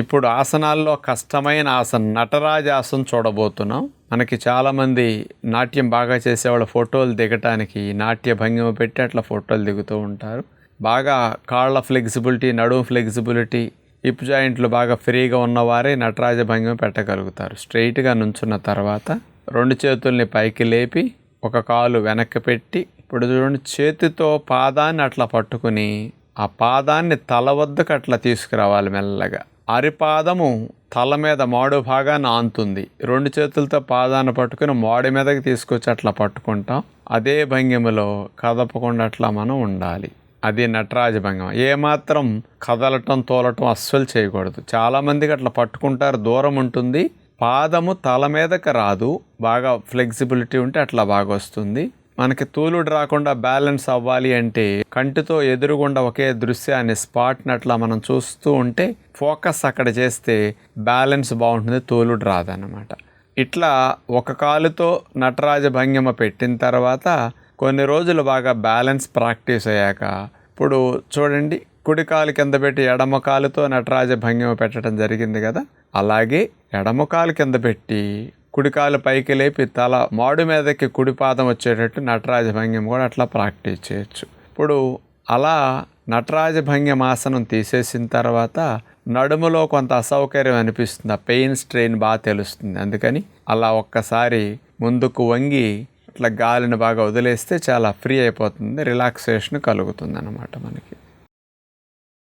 ఇప్పుడు ఆసనాల్లో కష్టమైన ఆసనం నటరాజాసనం చూడబోతున్నాం. మనకి చాలామంది నాట్యం బాగా చేసేవాళ్ళ ఫోటోలు దిగటానికి నాట్య భంగిమ పెట్టి అట్లా ఫోటోలు దిగుతూ ఉంటారు. బాగా కాళ్ళ ఫ్లెక్సిబిలిటీ నడుము ఫ్లెక్సిబిలిటీ హిప్ జాయింట్లు బాగా ఫ్రీగా ఉన్నవారే నటరాజ భంగిమ పెట్టగలుగుతారు. స్ట్రైట్గా నుంచున్న తర్వాత రెండు చేతుల్ని పైకి లేపి ఒక కాలు వెనక్కి పెట్టి ఇప్పుడు చూడండి చేతితో పాదాన్ని అట్లా పట్టుకుని ఆ పాదాన్ని తల వద్దకు అట్లా తీసుకురావాలి మెల్లగా. అరిపాదము తల మీద మాడు భాగాన్ని ఆంతుంది. రెండు చేతులతో పాదాన్ని పట్టుకుని మాడి మీదకి తీసుకొచ్చి అట్లా పట్టుకుంటాం. అదే భంగిమలో కదపకుండా అట్లా మనం ఉండాలి. అది నటరాజ భంగం ఏమాత్రం కదలటం తోలటం అస్సలు చేయకూడదు. చాలామందికి అట్లా పట్టుకుంటారు దూరం ఉంటుంది. పాదము తల మీదకి రాదు. బాగా ఫ్లెక్సిబిలిటీ ఉంటే అట్లా బాగా వస్తుంది. మనకి తూలుడు రాకుండా బ్యాలెన్స్ అవ్వాలి అంటే కంటితో ఎదురుగుండా ఒకే దృశ్యాన్ని స్పాట్ని అట్లా మనం చూస్తూ ఉంటే ఫోకస్ అక్కడ చేస్తే బ్యాలెన్స్ బాగుంటుంది తూలుడు రాదన్నమాట. ఇట్లా ఒక కాలుతో నటరాజ భంగిమ పెట్టిన తర్వాత కొన్ని రోజులు బాగా బ్యాలెన్స్ ప్రాక్టీస్ అయ్యాక ఇప్పుడు చూడండి కుడి కాలు కింద పెట్టి ఎడమ కాలుతో నటరాజ భంగిమ పెట్టడం జరిగింది కదా? అలాగే ఎడమ కాలు కింద పెట్టి కుడికాలు పైకి లేపి తల మాడు మీదకి కుడిపాదం వచ్చేటట్టు నటరాజ భంగ్యం కూడా అట్లా ప్రాక్టీస్ చేయొచ్చు. ఇప్పుడు అలా నటరాజ భంగిమాసనం తీసేసిన తర్వాత నడుములో కొంత అసౌకర్యం అనిపిస్తుంది. ఆ పెయిన్ స్ట్రెయిన్ బాగా తెలుస్తుంది. అందుకని అలా ఒక్కసారి ముందుకు వంగి అట్లా గాలిని బాగా వదిలేస్తే చాలా ఫ్రీ అయిపోతుంది. రిలాక్సేషన్ కలుగుతుంది అన్నమాట మనకి.